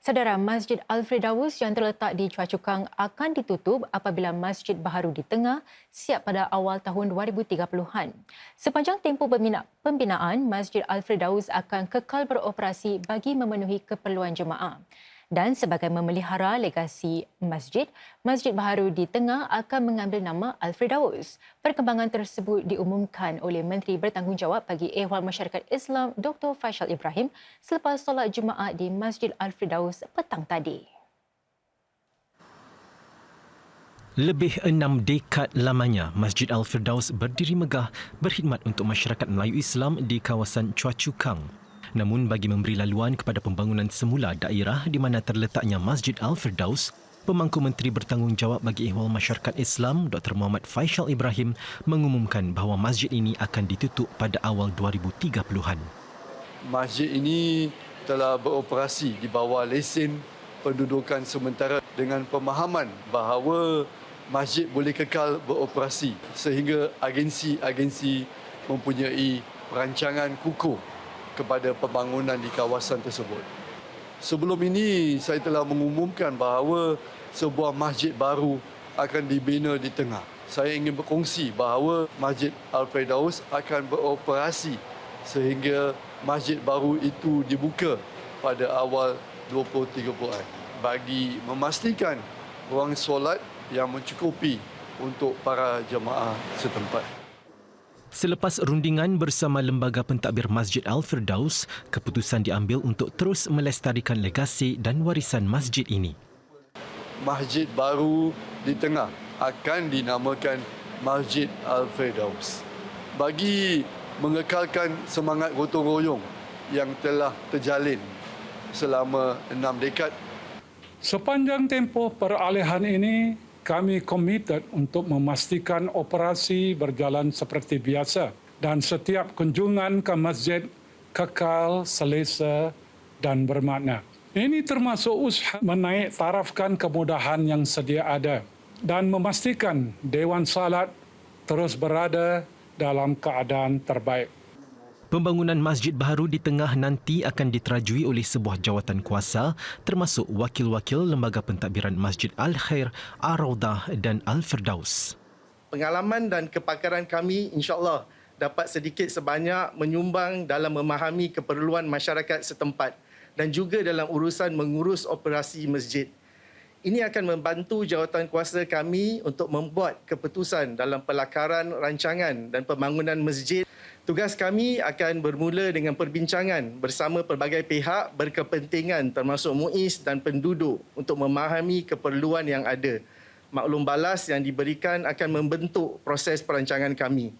Saudara Masjid Al-Firdaus yang terletak di Chua Chu Kang akan ditutup apabila Masjid Baharu di Tengah siap pada awal tahun 2030-an. Sepanjang tempoh pembinaan, Masjid Al-Firdaus akan kekal beroperasi bagi memenuhi keperluan jemaah dan sebagai memelihara legasi masjid, Masjid Baharu di Tengah akan mengambil nama Al-Firdaus. Perkembangan tersebut diumumkan oleh Menteri Bertanggungjawab bagi Ehwal Masyarakat Islam Dr. Faisal Ibrahim selepas solat Jumaat di Masjid Al-Firdaus petang tadi. Lebih enam dekad lamanya, Masjid Al-Firdaus berdiri megah berkhidmat untuk masyarakat Melayu Islam di kawasan Chua Chu Kang. Namun bagi memberi laluan kepada pembangunan semula daerah di mana terletaknya Masjid Al-Firdaus, Pemangku Menteri Bertanggungjawab bagi Ehwal Masyarakat Islam Dr. Muhammad Faisal Ibrahim mengumumkan bahawa masjid ini akan ditutup pada awal 2030-an. Masjid ini telah beroperasi di bawah lesen pendudukan sementara dengan pemahaman bahawa masjid boleh kekal beroperasi sehingga agensi-agensi mempunyai perancangan kukuh kepada pembangunan di kawasan tersebut. Sebelum ini saya telah mengumumkan bahawa sebuah masjid baru akan dibina di tengah. Saya ingin berkongsi bahawa Masjid Al-Firdaus akan beroperasi sehingga masjid baru itu dibuka pada awal 2030-an bagi memastikan ruang solat yang mencukupi untuk para jemaah setempat. Selepas rundingan bersama Lembaga Pentadbir Masjid Al-Firdaus, keputusan diambil untuk terus melestarikan legasi dan warisan masjid ini. Masjid baru di tengah akan dinamakan Masjid Al-Firdaus. Bagi mengekalkan semangat gotong royong yang telah terjalin selama enam dekad. Sepanjang tempoh peralihan ini, kami komited untuk memastikan operasi berjalan seperti biasa dan setiap kunjungan ke masjid kekal, selesa dan bermakna. Ini termasuk usaha menaik tarafkan kemudahan yang sedia ada dan memastikan Dewan Salat terus berada dalam keadaan terbaik. Pembangunan masjid baru di tengah nanti akan diterajui oleh sebuah jawatan kuasa termasuk wakil-wakil lembaga pentadbiran Masjid Al-Khair, Ar-Raudah dan Al-Firdaus. Pengalaman dan kepakaran kami insya-Allah dapat sedikit sebanyak menyumbang dalam memahami keperluan masyarakat setempat dan juga dalam urusan mengurus operasi masjid. Ini akan membantu jawatan kuasa kami untuk membuat keputusan dalam pelakaran rancangan dan pembangunan masjid Tugas kami akan bermula dengan perbincangan bersama pelbagai pihak berkepentingan termasuk MUIS dan penduduk untuk memahami keperluan yang ada. Maklum balas yang diberikan akan membentuk proses perancangan kami.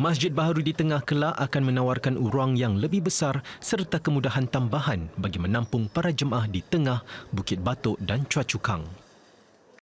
Masjid baru di tengah kelak akan menawarkan ruang yang lebih besar serta kemudahan tambahan bagi menampung para jemaah di tengah Bukit Batok dan Chua Chu Kang.